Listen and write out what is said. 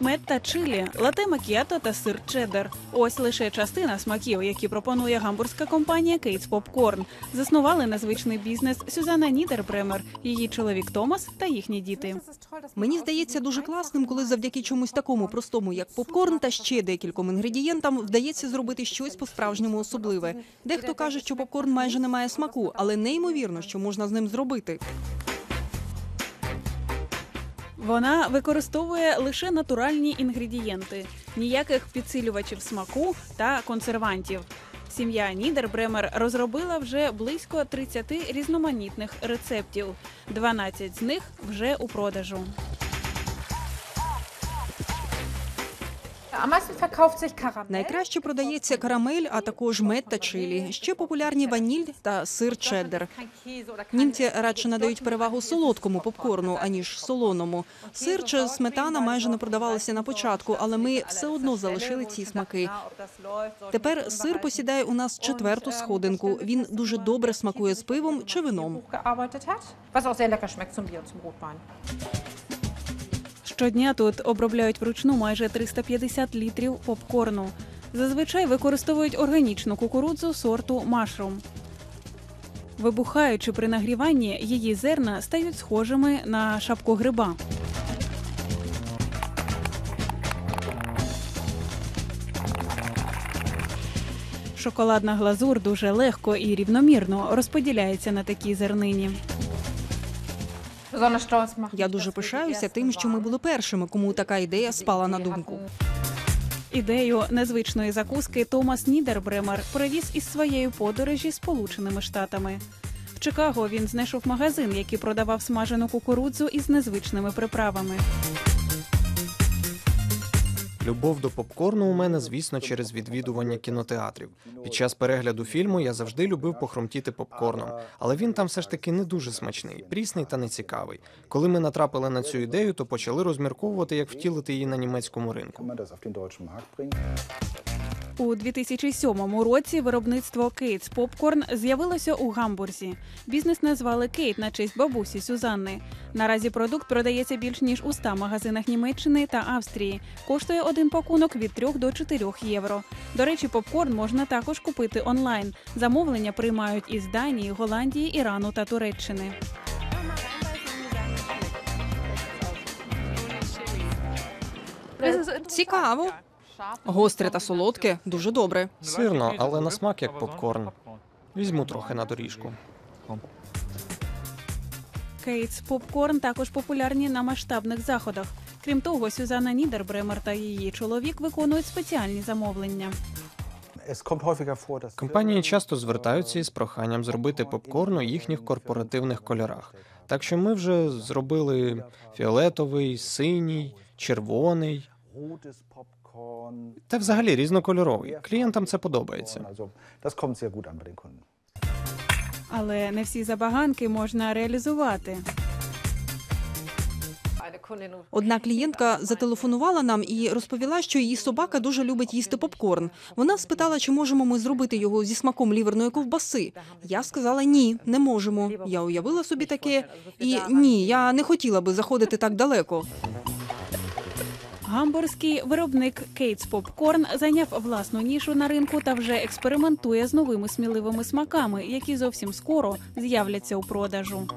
Мед та чилі, лате макіато та сир чеддер. Ось лише частина смаків, які пропонує гамбурзька компанія Кейтс Попкорн. Заснували незвичний бізнес Сюзанна Нідербремер, її чоловік Томас та їхні діти. Мені здається дуже класним, коли завдяки чомусь такому простому, як попкорн та ще декільком інгредієнтам, вдається зробити щось по-справжньому особливе. Дехто каже, що попкорн майже не має смаку, але неймовірно, що можна з ним зробити. Вона використовує лише натуральні інгредієнти, ніяких підсилювачів смаку та консервантів. Сім'я Нідербремер розробила вже близько 30 різноманітних рецептів. 12 з них вже у продажу. Найкраще продається карамель, а також мед та чилі. Ще популярні ваніль та сир чеддер. Німці радше надають перевагу солодкому попкорну, аніж солоному. Сир чи сметана майже не продавалися на початку, але ми все одно залишили ці смаки. Тепер сир посідає у нас четверту сходинку. Він дуже добре смакує з пивом чи вином. Щодня тут обробляють вручну майже 350 літрів попкорну. Зазвичай використовують органічну кукурудзу сорту машрум. Вибухаючи при нагріванні, її зерна стають схожими на шапку гриба. Шоколадна глазур дуже легко і рівномірно розподіляється на такій зернині. Я дуже пишаюся тим, що ми були першими, кому така ідея спала на думку. Ідею незвичної закуски Томас Нідербремер привіз із своєї подорожі Сполученими Штатами. В Чикаго він знайшов магазин, який продавав смажену кукурудзу із незвичними приправами. Любов до попкорну у мене, звісно, через відвідування кінотеатрів. Під час перегляду фільму я завжди любив похромтіти попкорном, але він там все ж таки не дуже смачний, прісний та нецікавий. Коли ми натрапили на цю ідею, то почали розмірковувати, як втілити її на німецькому ринку. У 2007 році виробництво Кейтс Попкорн з'явилося у Гамбурзі. Бізнес назвали Кейт на честь бабусі Сюзанни. Наразі продукт продається більш ніж у 100 магазинах Німеччини та Австрії. Коштує один пакунок від 3 до 4 євро. До речі, попкорн можна також купити онлайн. Замовлення приймають із Данії, Голландії, Ірану та Туреччини. Цікаво. Гостре та солодке дуже добре. Сирно, але на смак як попкорн. Візьму трохи на доріжку. Кейтс Попкорн також популярні на масштабних заходах. Крім того, Сюзанна Нідербремер та її чоловік виконують спеціальні замовлення. Компанії часто звертаються із проханням зробити попкорн у їхніх корпоративних кольорах. Так що ми вже зробили фіолетовий, синій, червоний. Та взагалі різнокольоровий. Клієнтам це подобається. Але не всі забаганки можна реалізувати. Одна клієнтка зателефонувала нам і розповіла, що її собака дуже любить їсти попкорн. Вона спитала, чи можемо ми зробити його зі смаком ліверної ковбаси. Я сказала ні, не можемо. Я уявила собі таке, і ні, я не хотіла би заходити так далеко. Гамбурзький виробник Кейтс Попкорн зайняв власну нішу на ринку та вже експериментує з новими сміливими смаками, які зовсім скоро з'являться у продажу.